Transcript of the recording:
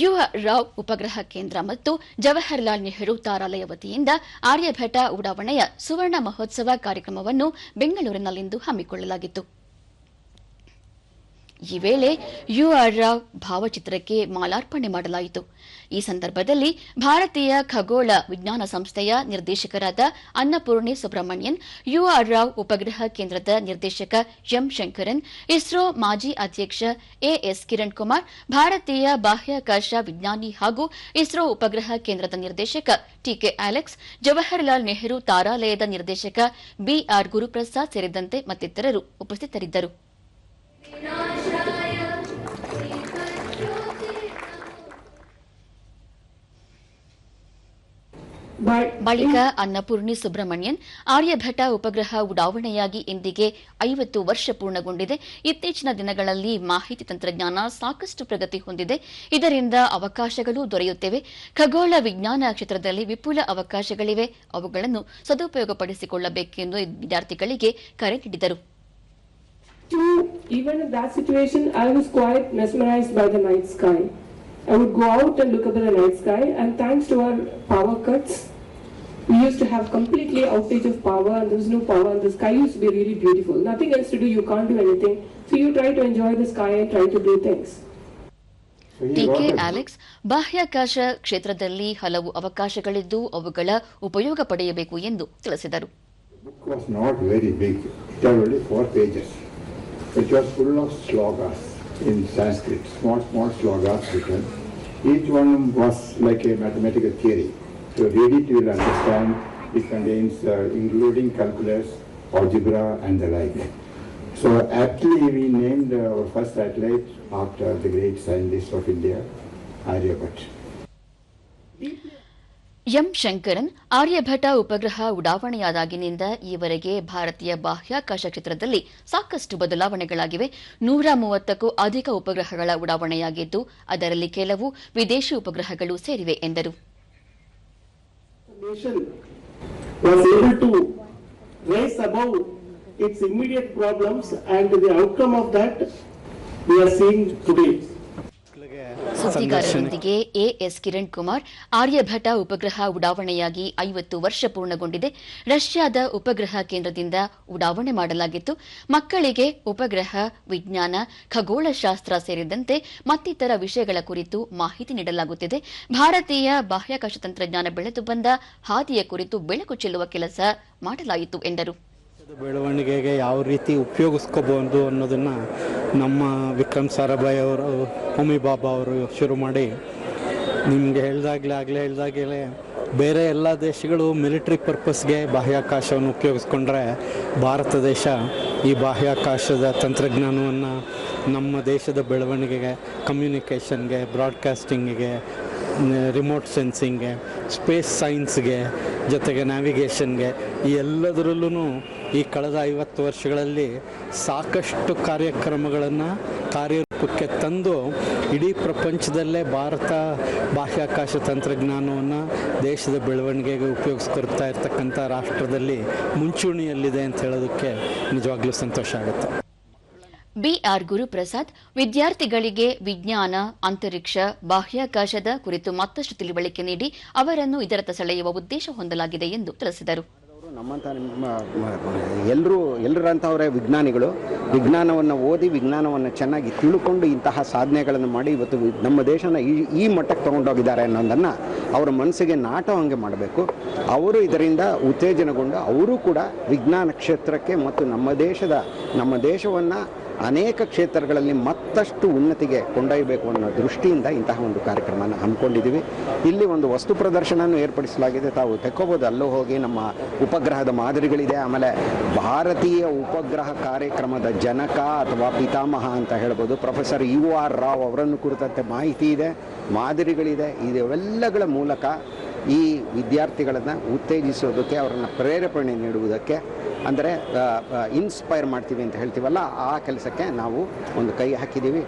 ಯುವ ರಾವ್ ಉಪಗ್ರಹ ಕೇಂದ್ರ ಮತ್ತು ಜವಾಹರ್ಲಾಲ್ ನೆಹರು ತಾರಾಲಯ ವತಿಯಿಂದ ಆರ್ಯಭಟ ಉಡಾವಣೆಯ ಸುವರ್ಣ ಮಹೋತ್ಸವ ಕಾರ್ಯಕ್ರಮವನ್ನು ಬೆಂಗಳೂರಿನಲ್ಲಿಂದು ಹಮ್ಮಿಕೊಳ್ಳಲಾಗಿತ್ತು. ಈ ವೇಳೆ ಯುಆರ್ ರಾವ್ ಭಾವಚಿತ್ರಕ್ಕೆ ಮಾಲಾರ್ಪಣೆ ಮಾಡಲಾಯಿತು. ಈ ಸಂದರ್ಭದಲ್ಲಿ ಭಾರತೀಯ ಖಗೋಳ ವಿಜ್ಞಾನ ಸಂಸ್ಥೆಯ ನಿರ್ದೇಶಕರಾದ ಅನ್ನಪೂರ್ಣಿ ಸುಬ್ರಹ್ಮಣ್ಯನ್ ಯುಆರ್ ರಾವ್ ಉಪಗ್ರಹ ಕೇಂದ್ರದ ನಿರ್ದೇಶಕ ಎಂ ಶಂಕರನ್, ಇಸ್ರೋ ಮಾಜಿ ಅಧ್ಯಕ್ಷ ಎಎಸ್ ಕಿರಣ್ ಕುಮಾರ್ ಭಾರತೀಯ ಬಾಹ್ಯಾಕಾಶ ವಿಜ್ಞಾನಿ ಹಾಗೂ ಇಸ್ರೋ ಉಪಗ್ರಹ ಕೇಂದ್ರದ ನಿರ್ದೇಶಕ ಟಿಕೆ ಅಲೆಕ್ಸ್, ಜವಾಹರ್ಲಾಲ್ ನೆಹರು ತಾರಾಲಯದ ನಿರ್ದೇಶಕ ಬಿಆರ್ ಗುರುಪ್ರಸಾದ್ ಸೇರಿದಂತೆ ಮತ್ತಿತರರು ಉಪಸ್ಥಿತರಿದ್ದರು. ಬಳಿಕ ಅನ್ನಪೂರ್ಣಿ ಸುಬ್ರಹ್ಮಣ್ಯನ್ ಆರ್ಯಭಟ ಉಪಗ್ರಹ ಉಡಾವಣೆಯಾಗಿ ಇಂದಿಗೆ ಐವತ್ತು ವರ್ಷ ಪೂರ್ಣಗೊಂಡಿದೆ. ಇತ್ತೀಚಿನ ದಿನಗಳಲ್ಲಿ ಮಾಹಿತಿ ತಂತ್ರಜ್ಞಾನ ಸಾಕಷ್ಟು ಪ್ರಗತಿ ಹೊಂದಿದೆ. ಇದರಿಂದ ಅವಕಾಶಗಳು ದೊರೆಯುತ್ತಿವೆ. ಖಗೋಳ ವಿಜ್ಞಾನ ಕ್ಷೇತ್ರದಲ್ಲಿ ವಿಪುಲ ಅವಕಾಶಗಳಿವೆ. ಅವುಗಳನ್ನು ಸದುಪಯೋಗಪಡಿಸಿಕೊಳ್ಳಬೇಕೆಂದು ವಿದ್ಯಾರ್ಥಿಗಳಿಗೆ ಕರೆ ನೀಡಿದರು. I would go out and look up at the night sky, and thanks to our power cuts, used to have completely outage of power, and there was no power, and the sky used to be really beautiful. Nothing else to do, you can't do anything. So you try to enjoy the sky and try to do things. So he TK wrote a Alex ಬಾಹ್ಯಾಕಾಶ ಕ್ಷೇತ್ರದಲ್ಲಿ ಹಲವು ಅವಕಾಶಗಳಿದ್ದು ಅವುಗಳ ಉಪಯೋಗ ಪಡೆಯಬೇಕು ಎಂದು ತಿಳಿಸಿದರು book was not very big. It had only four pages. It was full of slogas in Sanskrit, small, small slogas written. Each one was like a mathematical theory. So read it, you will understand. It contains, uh, including calculus, algebra, and the like. So aptly we named uh, our first satellite after the great scientist of India, Aryabhat. M Shankaran Aryabhata ಉಪಗ್ರಹ ಉಡಾವಣೆಯಾದಾಗಿನಿಂದ ಈವರೆಗೆ ಭಾರತೀಯ ಬಾಹ್ಯಾಕಾಶ ಕ್ಷೇತ್ರದಲ್ಲಿ ಸಾಕಷ್ಟು ಬದಲಾವಣೆಗಳಾಗಿವೆ ನೂರ ಮೂವತ್ತಕ್ಕೂ ಅಧಿಕ ಉಪಗ್ರಹಗಳ ಉಡಾವಣೆಯಾಗಿದ್ದು ಅದರಲ್ಲಿ ಕೆಲವು ವಿದೇಶಿ ಉಪಗ್ರಹಗಳು ಸೇರಿವೆ ಎಂದರು nation was able to rise above its immediate problems and the outcome of that we are seeing today. ಸುದ್ದಿಗಾರರೊಂದಿಗೆ ಎಎಸ್ ಕಿರಣ್ ಕುಮಾರ್ ಆರ್ಯಭಟ ಉಪಗ್ರಹ ಉಡಾವಣೆಯಾಗಿ ಐವತ್ತು ವರ್ಷ ಪೂರ್ಣಗೊಂಡಿದೆ. ರಷ್ಯಾದ ಉಪಗ್ರಹ ಕೇಂದ್ರದಿಂದ ಉಡಾವಣೆ ಮಾಡಲಾಗಿತ್ತು. ಮಕ್ಕಳಿಗೆ ಉಪಗ್ರಹ, ವಿಜ್ಞಾನ, ಖಗೋಳಶಾಸ್ತ್ರ ಸೇರಿದಂತೆ ಮತ್ತಿತರ ವಿಷಯಗಳ ಕುರಿತು ಮಾಹಿತಿ ನೀಡಲಾಗುತ್ತಿದೆ. ಭಾರತೀಯ ಬಾಹ್ಯಾಕಾಶ ತಂತ್ರಜ್ಞಾನ ಬೆಳೆದು ಬಂದ ಹಾದಿಯ ಕುರಿತು ಬೆಳಕು ಚೆಲ್ಲುವ ಕೆಲಸ ಮಾಡಲಾಯಿತು ಎಂದರು. ಬೆಳವಣಿಗೆಗೆ ಯಾವ ರೀತಿ ಉಪಯೋಗಿಸ್ಕೋಬಹುದು ಅನ್ನೋದನ್ನು ನಮ್ಮ ವಿಕ್ರಮ್ ಸಾರಾಭಾಯಿ ಅವರು ಹೋಮಿ ಬಾಬಾ ಅವರು ಶುರು ಮಾಡಿ ನಿಮಗೆ ಹೇಳ್ದಾಗಲೇ, ಆಗಲೇ ಹೇಳ್ದಾಗಲೇ ಬೇರೆ ಎಲ್ಲ ದೇಶಗಳು ಮಿಲಿಟ್ರಿ ಪರ್ಪಸ್ಗೆ ಬಾಹ್ಯಾಕಾಶವನ್ನು ಉಪಯೋಗಿಸ್ಕೊಂಡ್ರೆ ಭಾರತ ದೇಶ ಈ ಬಾಹ್ಯಾಕಾಶದ ತಂತ್ರಜ್ಞಾನವನ್ನು ನಮ್ಮ ದೇಶದ ಬೆಳವಣಿಗೆಗೆ ಕಮ್ಯುನಿಕೇಷನ್ಗೆ ಬ್ರಾಡ್ಕಾಸ್ಟಿಂಗಿಗೆ ರಿಮೋಟ್ ಸೆನ್ಸಿಂಗ್ಗೆ ಸ್ಪೇಸ್ ಸೈನ್ಸ್ಗೆ ಜೊತೆಗೆ ನ್ಯಾವಿಗೇಷನ್ಗೆ ಎಲ್ಲದರಲ್ಲೂ ಈ ಕಳೆದ ಐವತ್ತು ವರ್ಷಗಳಲ್ಲಿ ಸಾಕಷ್ಟು ಕಾರ್ಯಕ್ರಮಗಳನ್ನು ಕಾರ್ಯರೂಪಕ್ಕೆ ತಂದು ಇಡೀ ಪ್ರಪಂಚದಲ್ಲೇ ಭಾರತ ಬಾಹ್ಯಾಕಾಶ ತಂತ್ರಜ್ಞಾನವನ್ನು ದೇಶದ ಬೆಳವಣಿಗೆಗೆ ಉಪಯೋಗಿಸ್ಕೊಳ್ತಾ ಇರ್ತಕ್ಕಂಥ ರಾಷ್ಟ್ರದಲ್ಲಿ ಮುಂಚೂಣಿಯಲ್ಲಿದೆ ಅಂತ ಹೇಳೋದಕ್ಕೆ ನಿಜವಾಗ್ಲೂ ಸಂತೋಷ ಆಗುತ್ತೆ. ಬಿಆರ್ ಗುರುಪ್ರಸಾದ್, ವಿದ್ಯಾರ್ಥಿಗಳಿಗೆ ವಿಜ್ಞಾನ, ಅಂತರಿಕ್ಷ, ಬಾಹ್ಯಾಕಾಶದ ಕುರಿತು ಮತ್ತಷ್ಟು ತಿಳುವಳಿಕೆ ನೀಡಿ ಅವರನ್ನು ಇದರತ್ತ ಸೆಳೆಯುವ ಉದ್ದೇಶ ಹೊಂದಲಾಗಿದೆ ಎಂದು ತಿಳಿಸಿದರು. ಅವರು ನಿಮ್ಮ ಎಲ್ಲರೂ ಎಲ್ಲರಂಥವರೇ ವಿಜ್ಞಾನಿಗಳು, ವಿಜ್ಞಾನವನ್ನು ಓದಿ, ವಿಜ್ಞಾನವನ್ನು ಚೆನ್ನಾಗಿ ತಿಳ್ಕೊಂಡು ಇಂತಹ ಸಾಧನೆಗಳನ್ನು ಮಾಡಿ ಇವತ್ತು ನಮ್ಮ ದೇಶನ ಈ ಈ ಮಟ್ಟಕ್ಕೆ ತೊಗೊಂಡೋಗಿದ್ದಾರೆ ಅನ್ನೋದನ್ನು ಅವರ ಮನಸ್ಸಿಗೆ ನಾಟೋ ಹಂಗೆ ಮಾಡಬೇಕು. ಅವರು ಇದರಿಂದ ಉತ್ತೇಜನಗೊಂಡು ಅವರು ಕೂಡ ವಿಜ್ಞಾನ ಕ್ಷೇತ್ರಕ್ಕೆ ಮತ್ತು ನಮ್ಮ ದೇಶದ, ನಮ್ಮ ದೇಶವನ್ನು ಅನೇಕ ಕ್ಷೇತ್ರಗಳಲ್ಲಿ ಮತ್ತಷ್ಟು ಉನ್ನತಿಗೆ ಕೊಂಡೊಯ್ಯಬೇಕು ಅನ್ನೋ ದೃಷ್ಟಿಯಿಂದ ಇಂತಹ ಒಂದು ಕಾರ್ಯಕ್ರಮನ ಹಮ್ಮಿಕೊಂಡಿದ್ದೀವಿ. ಇಲ್ಲಿ ಒಂದು ವಸ್ತು ಪ್ರದರ್ಶನವನ್ನು ಏರ್ಪಡಿಸಲಾಗಿದೆ. ತಾವು ತೆಕ್ಕೋಬೋದು, ಅಲ್ಲೂ ಹೋಗಿ ನಮ್ಮ ಉಪಗ್ರಹದ ಮಾದರಿಗಳಿದೆ. ಆಮೇಲೆ ಭಾರತೀಯ ಉಪಗ್ರಹ ಕಾರ್ಯಕ್ರಮದ ಜನಕ ಅಥವಾ ಪಿತಾಮಹ ಅಂತ ಹೇಳ್ಬೋದು. ಪ್ರೊಫೆಸರ್ ಯು ಆರ್ ರಾವ್ ಅವರನ್ನು ಕುರಿತಂತೆ ಮಾಹಿತಿ ಇದೆ, ಮಾದರಿಗಳಿದೆ. ಇದೆಲ್ಲಗಳ ಮೂಲಕ ಈ ವಿದ್ಯಾರ್ಥಿಗಳನ್ನು ಉತ್ತೇಜಿಸೋದಕ್ಕೆ, ಅವರನ್ನು ಪ್ರೇರೇಪಣೆ ನೀಡುವುದಕ್ಕೆ, ಅಂದರೆ ಇನ್ಸ್ಪೈರ್ ಮಾಡ್ತೀವಿ ಅಂತ ಹೇಳ್ತೀವಲ್ಲ, ಆ ಕೆಲಸಕ್ಕೆ ನಾವು ಒಂದು ಕೈ ಹಾಕಿದ್ದೀವಿ.